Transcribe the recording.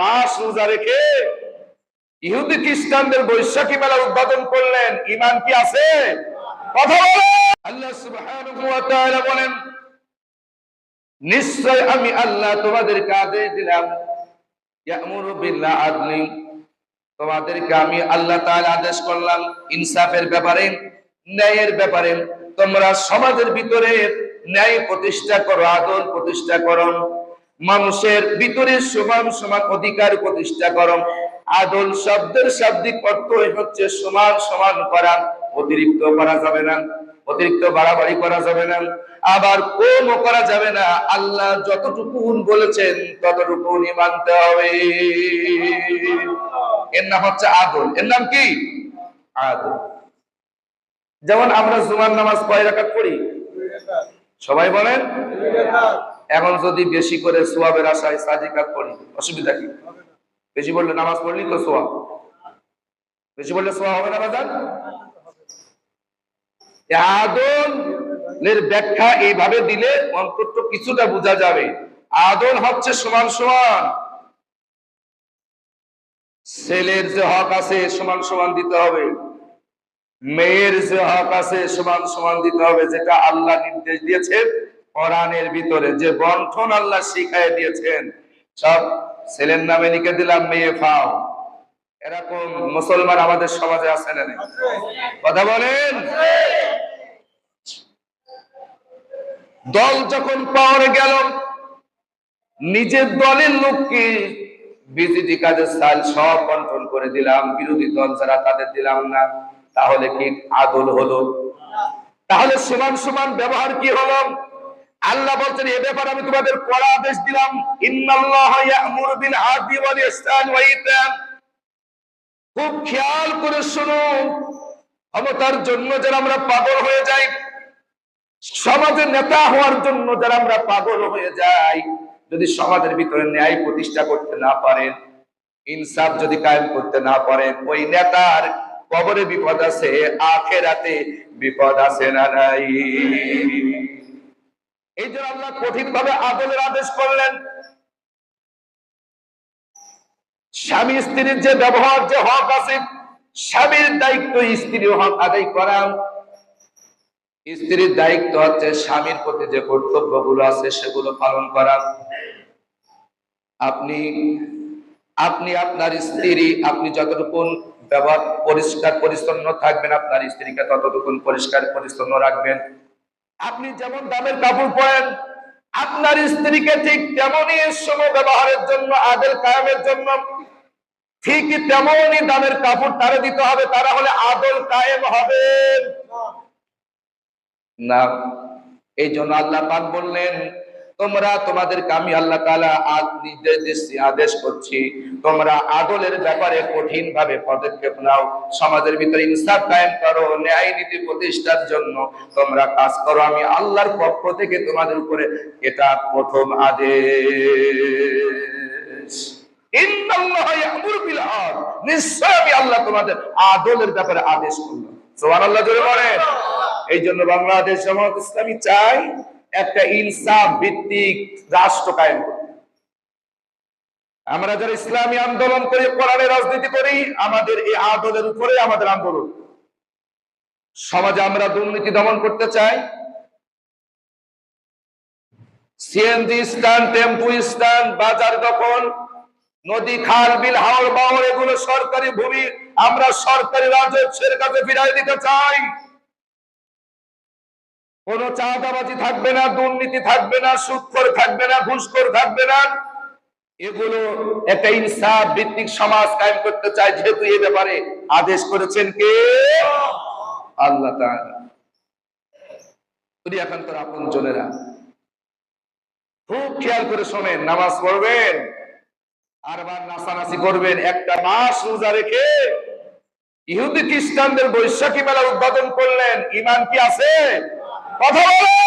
মাস রোজা রেখে ইহুদি খ্রিস্টানদের বৈশাখী মেলা উদ্বোধন করলেন। ইমান কি আছে? কথা বলে আল্লাহ সুবহানাহু ওয়া তাআলা বলেন, নিশ্চয় আমি আল্লাহ তোমাদেরকে দিলাম। ইয়ামুরু বিল্লাহ আদলি। তোমাদেরকে আমি আল্লাহ তাআলা আদেশ করলাম, ইনসাফের ব্যাপারে, ন্যায়ের ব্যাপারে। তোমরা সমাজের ভিতরে ন্যায় প্রতিষ্ঠা করো, আদল প্রতিষ্ঠা করো। মানুষের ভিতরে সমান সমান অধিকার প্রতিষ্ঠা করো আদল শব্দের শাব্দিক অর্থ হচ্ছে সমান সমান করা। অতিরিক্ত করা যাবে না অতিরিক্ত বাড়াবাড়ি করা যাবে না আবার কমও করা যাবে না। আল্লাহ যতটুকু বলেছেন ততটুকু মানতে হবে। এর নাম হচ্ছে আদল। এর নাম কি? আদল। যেমন আমরা জুমার নামাজ কয় রাকাত পড়ি? সবাই বলেন? এখন যদি বেশি করে সোয়াবের আশায় সাজিকাত পড়ি, অসুবিধা কি? বেশি বললে নামাজ পড়লি তো সোয়াব? বেশি বললে সোয়া হবে না ব্যাখ্যা এইভাবে দিলে অন্তত কিছুটা বোঝা যাবে। আদল হচ্ছে সমান সমান। ছেলের যে হক আছে সমান সমান দিতে হবে। মেয়ের যে হক আছে সমান সমান দিতে হবে, যেটা আল্লাহ নির্দেশ দিয়েছেন। কোরআনের ভিতরে যে বন্ঠন আল্লাহ শিখাই দিয়েছেন, সব ছেলের নামে লিখে দিলাম, মেয়ে ফাও। এরকম মুসলমান আমাদের সমাজে আছে না কথা বলেন। দল যখন পাওয়ারে গেল, নিজের দলের লোককে বিজেপি কাজের সাল সব বন্টন করে দিলাম, বিরোধী দল যারা তাদের দিলাম না, তাহলে কি আদল হলো? তাহলে সমান সমান ব্যবহার কি হলো? আল্লাহ বলছেন, এ ব্যাপারে আমি তোমাদের কড়া আদেশ দিলাম। ইন্নাল্লাহ বিল আদলি ওয়াল ইহসান খুব খেয়াল করে শুনো, ক্ষমতার জন্য যারা আমরা পাগল হয়ে যাই, সমাজের নেতা হওয়ার জন্য যারা আমরা পাগল হয়ে যাই, যদি সমাজের ভিতরে ন্যায় প্রতিষ্ঠা করতে না পারেন, ইনসাফ যদি কায়েম করতে না পারেন, ওই নেতার কবরে বিপদ আছে, আখেরাতে বিপদ আছে না নাই? এই জন্য আল্লাহ কঠিন ভাবে আদলের আদেশ করলেন। স্বামী স্ত্রীর যে ব্যবহার, যে হক আছে, স্বামীর দায়িত্ব স্ত্রীর হক আদায় করা। স্ত্রীর দায়িত্ব হচ্ছে স্বামীর প্রতি যে কর্তব্যগুলো আছে, সেগুলো পালন করা। আপনি আপনি আপনার স্ত্রী, আপনি যতটুকু ব্যবহার পরিষ্কার, পরিচ্ছন্ন থাকবেন, আপনার স্ত্রীকে ততটুকু পরিষ্কার, পরিচ্ছন্ন রাখবেন। আপনি যেমন দামের কাপড় পরেন, আপনার স্ত্রীকে ঠিক তেমনই সম ব্যবহারের জন্য আদেল কায়ামের জন্য ঠিক তেমনই দামের কাপড় তারা দিতে হবে, তারা হলে আদল কায়েম হবে। না, এই জন্য আল্লাহ পাক বললেন, তোমরা তোমাদেরকে আমি আল্লাহ তাআলা আদ নির্দেশ দিচ্ছি, আদেশ করছি তোমরা আদলের ব্যাপারে কঠিন ভাবে পদক্ষেপ নাও। সমাজের ভিতরে ইনসাফ কায়েম করো, ন্যায় নীতি প্রতিষ্ঠার জন্য তোমরা কাজ করো। আমি আল্লাহর পক্ষ থেকে তোমাদের উপরে এটা প্রথম আদেশ। একটা ইনসাফ ভিত্তিক রাষ্ট্র কায়েম করতে। আমরা যারা ইসলামী আন্দোলন করি কোরআনের রাজনীতি করি, আমাদের এই আদলের উপরে আমাদের আন্দোলন। সমাজে আমরা দুর্নীতি দমন করতে চাই। সিএনজি স্ট্যান্ড টেম্পু স্ট্যান্ড বাজার দখল, নদী, খাল, বিল হাওড় বাওড় এগুলো সরকারি ভূমি। আমরা সরকারি রাজস্বের কাছে ফিরাই দিতে চাই। কোন চাঁদাবাজি থাকবে না, দুর্নীতি থাকবে না, সুৎখর থাকবে না, ঘুষখোর থাকবে না। এগুলো একটা ইনসাফ ভিত্তিক সমাজ কায়েম করতে চায়, যেহেতু এই ব্যাপারে আদেশ করেছেন কে? আল্লাহ এখন তোর আপন জনেরা খুব খেয়াল করে শোনেন, নামাজ পড়বেন, আরবার নাচানাচি করবেন, একটা মাস রোজা রেখে ইহুদি খ্রিস্টানদের বৈশাখী মেলা উদ্বোধন করলেন। ইমান কি আছে? কথা বলে